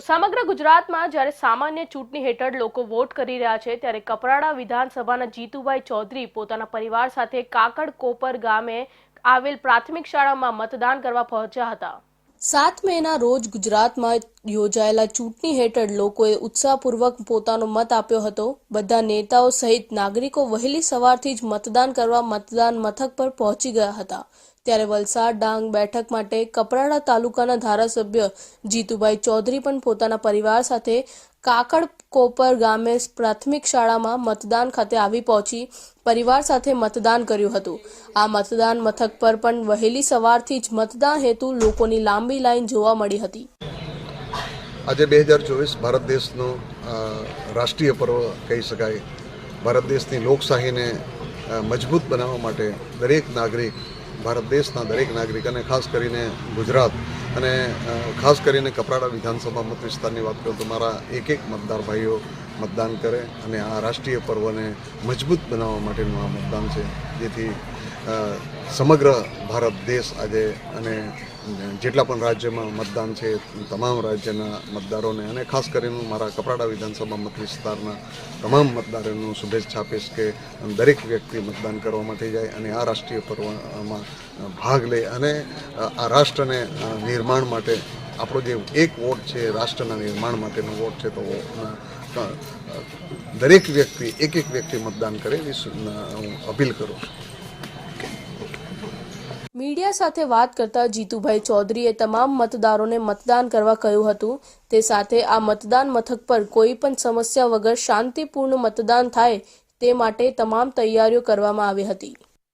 તો સમગ્ર ગુજરાતમાં જ્યારે સામાન્ય ચૂંટણી હેઠળ લોકો વોટ કરી રહ્યા છે, ત્યારે કપરાડા વિધાનસભાના જીતુભાઈ ચૌધરી પોતાના પરિવાર સાથે કાકડ કોપર ગામે આવેલ પ્રાથમિક શાળામાં મતદાન કરવા પહોંચ્યા હતા. સાત મેના રોજ ગુજરાતમાં યોજાયેલા ચૂંટણી હેઠળ લોકોએ ઉત્સાહપૂર્વક પોતાનો મત આપ્યો હતો. બધા નેતાઓ સહિત નાગરિકો વહેલી સવારથી જ મતદાન કરવા મતદાન મથક પર પહોંચી ગયા હતા. ત્યારે વલસાડ ડાંગ બેઠક માટે કપરાડા તાલુકાના ધારાસભ્ય જીતુભાઈ ચૌધરી પણ પોતાના પરિવાર સાથે કાકડ કોપર ગામે પ્રાથમિક શાળામાં મતદાન ખાતે આવી પહોંચી પરિવાર સાથે મતદાન કર્યું હતું. આ મતદાન મથક પર પણ વહેલી સવારથી જ મતદાન હેતુ લોકોની લાંબી લાઈન જોવા મળી હતી. આજે બે હજાર ચોવીસ ભારત દેશનો રાષ્ટ્રીય પર્વ કહી શકાય. ભારત દેશની લોકશાહીને મજબૂત બનાવવા માટે દરેક નાગરિક, ભારત દેશના દરેક નાગરિક અને ખાસ કરીને ગુજરાત અને ખાસ કરીને કપરાડા વિધાનસભા મત વિસ્તારની વાત કરું તો મારા એક એક મતદાર ભાઈઓ મતદાન કરે અને આ રાષ્ટ્રીય પર્વને મજબૂત બનાવવા માટેનું આ મતદાન છે. જેથી સમગ્ર ભારત દેશ આજે અને જેટલા પણ રાજ્યમાં મતદાન છે, તમામ રાજ્યના મતદારોને અને ખાસ કરીને મારા કપરાડા વિધાનસભા મત વિસ્તારના તમામ મતદારોનું શુભેચ્છા આપીશ કે દરેક વ્યક્તિ મતદાન કરવા માટે જાય અને આ રાષ્ટ્રીય પર્વમાં ભાગ લે અને આ રાષ્ટ્રને નિર્માણ માટે આપણો જે એક વોટ છે, રાષ્ટ્રના નિર્માણ માટેનો વોટ છે, તો દરેક વ્યક્તિ, એક એક વ્યક્તિ મતદાન કરે એવી અપીલ કરું છું. મીડિયા સાથે વાત કરતા જીતુભાઈ ચૌધરીએ તમામ મતદારોને મતદાન કરવા કહ્યું હતું. તે સાથે આ મતદાન મથક પર કોઈ પણ સમસ્યા વગર શાંતિપૂર્ણ મતદાન થાય તે માટે તમામ તૈયારીઓ કરવામાં આવી હતી.